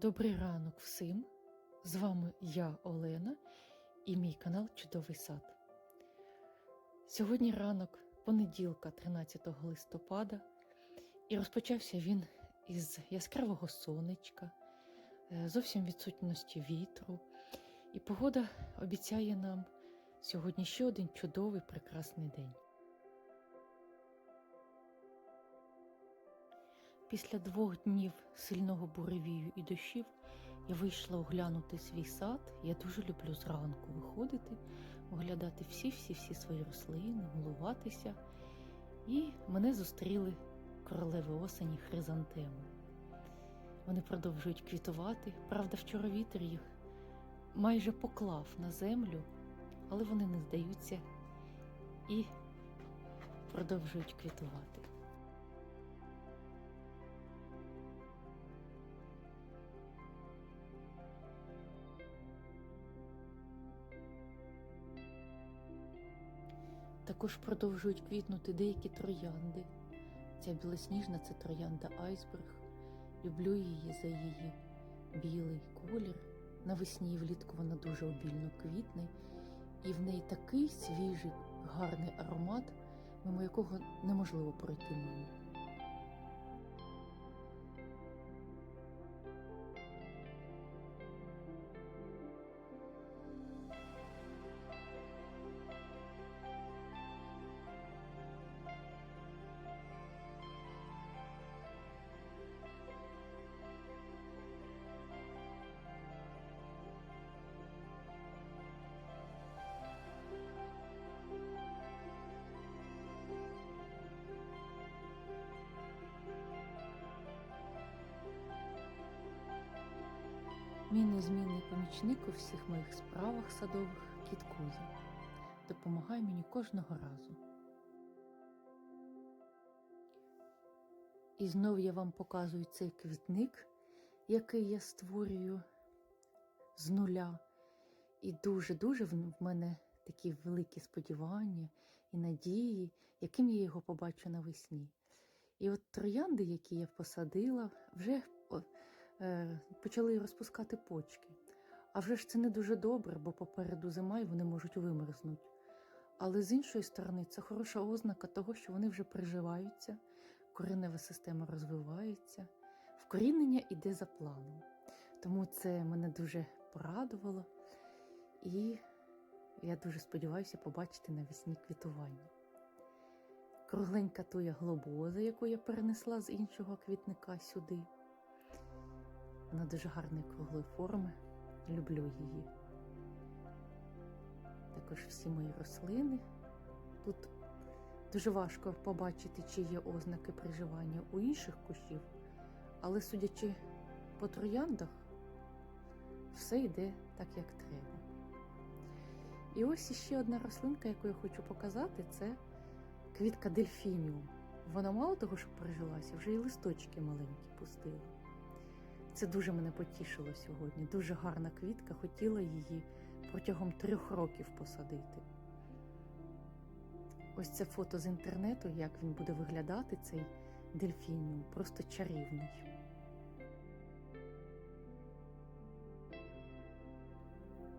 Добрий ранок всім! З вами я, Олена, і мій канал Чудовий сад. Сьогодні ранок, понеділка, 13 листопада, і розпочався він із яскравого сонечка, е, зовсім відсутності вітру. І погода обіцяє нам сьогодні ще один чудовий прекрасний день. Після двох днів сильного буревію і дощів я вийшла оглянути свій сад. Я дуже люблю зранку виходити, оглядати всі-всі-всі свої рослини, милуватися. І мене зустріли королеви осені хризантеми. Вони продовжують квітувати. Правда, вчора вітер їх майже поклав на землю, але вони не здаються і продовжують квітувати. Також продовжують квітнути деякі троянди. Ця білосніжна це троянда айсберг. Люблю її за її білий колір. Навесні і влітку вона дуже обільно квітне, і в неї такий свіжий, гарний аромат, мимо якого неможливо пройти мимо. Мій незмінний помічник у всіх моїх справах садових кіт Кузя. Допомагає мені кожного разу. І знов я вам показую цей квітник, який я створюю з нуля. І дуже-дуже в мене такі великі сподівання і надії, яким я його побачу навесні. І от троянди, які я посадила, вже почали розпускати почки. А вже ж це не дуже добре, бо попереду зима і вони можуть вимерзнути. Але з іншої сторони, це хороша ознака того, що вони вже приживаються, коренева система розвивається, вкорінення йде за планом. Тому це мене дуже порадувало. І я дуже сподіваюся побачити навесні квітування. Кругленька туя глобоза, яку я перенесла з іншого квітника сюди. Вона дуже гарної круглої форми. Люблю її. Також всі мої рослини. Тут дуже важко побачити, чи є ознаки приживання у інших кущів, але судячи по трояндах, все йде так, як треба. І ось іще одна рослинка, яку я хочу показати, це квітка дельфініум. Вона мало того, що прижилася, вже і листочки маленькі пустила. Це дуже мене потішило сьогодні. Дуже гарна квітка, хотіла її протягом трьох років посадити. Ось це фото з інтернету, як він буде виглядати, цей дельфініум, просто чарівний.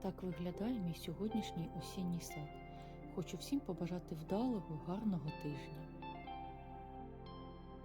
Так виглядає мій сьогоднішній осінній сад. Хочу всім побажати вдалого, гарного тижня.